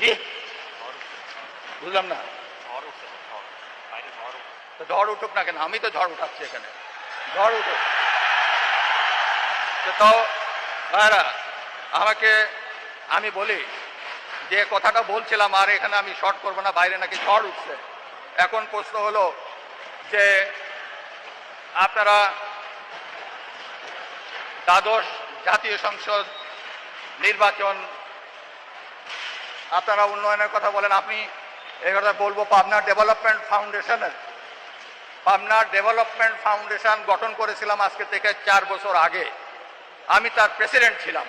কি? বুঝলাম না। ঝড় উঠুক না কেন? আমি তো ঝড় উঠাচ্ছি এখানে। ঝড় উঠুক। তাও ভাইরা আমাকে, আমি বলি, যে কথাটা বলছিলাম আর এখানে আমি শর্ট করব না, বাইরে নাকি ঝড় উঠছে। এখন প্রশ্ন হলো যে, আপনারা দ্বাদশ জাতীয় সংসদ নির্বাচন আপনারা উন্নয়নের কথা বলেন, আপনি এই কথা বলব। পাবনা ডেভেলপমেন্ট ফাউন্ডেশনের পাবনা ডেভেলপমেন্ট ফাউন্ডেশন গঠন করেছিলাম আজকে থেকে চার বছর আগে। আমি তার প্রেসিডেন্ট ছিলাম।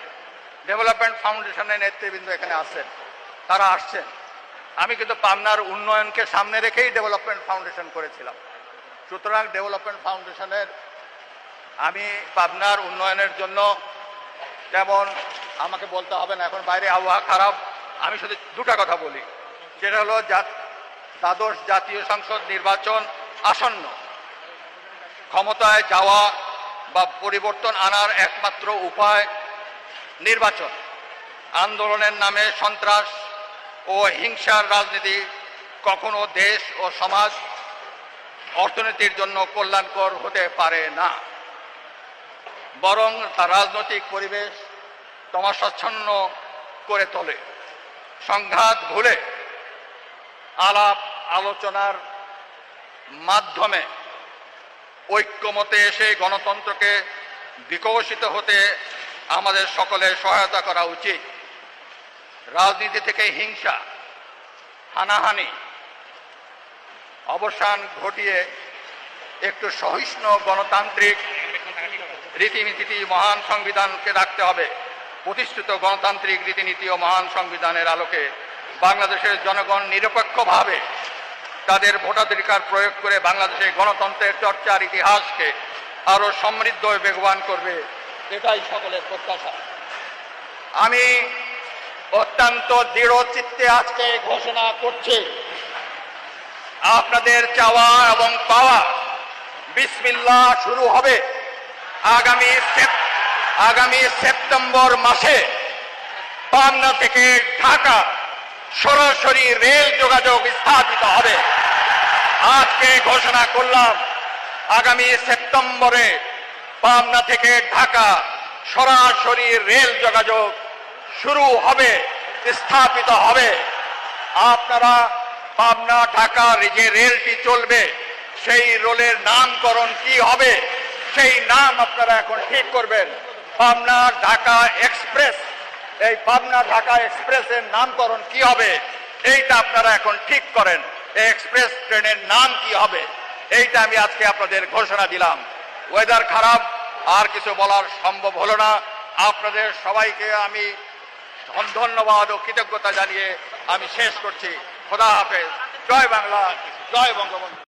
ডেভেলপমেন্ট ফাউন্ডেশনের নেতৃবৃন্দ এখানে আসছেন তারা আসছেন। আমি কিন্তু পাবনার উন্নয়নকে সামনে রেখেই ডেভেলপমেন্ট ফাউন্ডেশন করেছিলাম। সুতরাং ডেভেলপমেন্ট ফাউন্ডেশনের আমি পাবনার উন্নয়নের জন্য যেমন আমাকে বলতে হবে না, এখন বাইরে আবহাওয়া খারাপ। আমি শুধু দুটা কথা বলি। সেটা হলো দ্বাদশ জাতীয় সংসদ নির্বাচন আসন্ন। ক্ষমতায় যাওয়া বা পরিবর্তন আনার একমাত্র উপায় নির্বাচন। আন্দোলনের নামে সন্ত্রাস ও হিংসার রাজনীতি কখনো দেশ ও সমাজ অর্থনীতির জন্য কল্যাণকর হতে পারে না। বরং তার রাজনৈতিক পরিবেশ তমাশাচ্ছন্ন করে তোলে। সংঘাত ভুলে আলাপ আলোচনার মাধ্যমে ঐক্যমতে এসে গণতন্ত্রকে বিকশিত হতে আমাদের সকলে সহায়তা করা উচিত। রাজনীতি থেকে হিংসা, হানাহানি, অবসান ঘটিয়ে একটু সহিষ্ণু গণতান্ত্রিক রীতিনীতি, মহান সংবিধানকে রাখতে হবে। প্রতিষ্ঠিত গণতান্ত্রিক রীতিনীতি ও মহান সংবিধানের আলোকে বাংলাদেশের জনগণ নিরপেক্ষভাবে তাদের ভোটাধিকার প্রয়োগ করে বাংলাদেশে গণতন্ত্রের চর্চার ইতিহাসকে আরও সমৃদ্ধ বেগবান করবে, এটাই সকলের প্রত্যাশা। আমি অত্যন্ত দৃঢ় চিত্তে আজকে ঘোষণা করছি, আপনাদের চাওয়া এবং পাওয়া বিসমিল্লা শুরু হবে আগামী সেপ- আগামী সেপ্টেম্বর মাসে পাবনা থেকে ঢাকা সরাসরি রেল যোগাযোগ স্থাপিত হবে। আজকে ঘোষণা করলাম, আগামী সেপ্টেম্বরে পাবনা থেকে ঢাকা সরাসরি রেল যোগাযোগ শুরু হবে, স্থাপিত হবে। আপনারা পাবনা ঢাকার যে রেলটি চলবে, সেই রেলের নামকরণ কি হবে, সেই নাম আপনারা এখন ঠিক করবেন। পাবনা ঢাকা এক্সপ্রেস। এই পাবনা ঢাকা এক্সপ্রেসের নামকরণ কি হবে? এইটা আপনারা এখন ঠিক করেন। এই এক্সপ্রেস ট্রেনের নাম কি হবে? এইটা আমি আজকে আপনাদের ঘোষণা দিলাম। ওয়েদার খারাপ, আর কিছু বলার সম্ভব হলো না। আপনাদের সবাইকে আমি ধন্যবাদ ও কৃতজ্ঞতা জানিয়ে আমি শেষ করছি। খোদা হাফেজ। জয় বাংলা, জয় বঙ্গবন্ধু।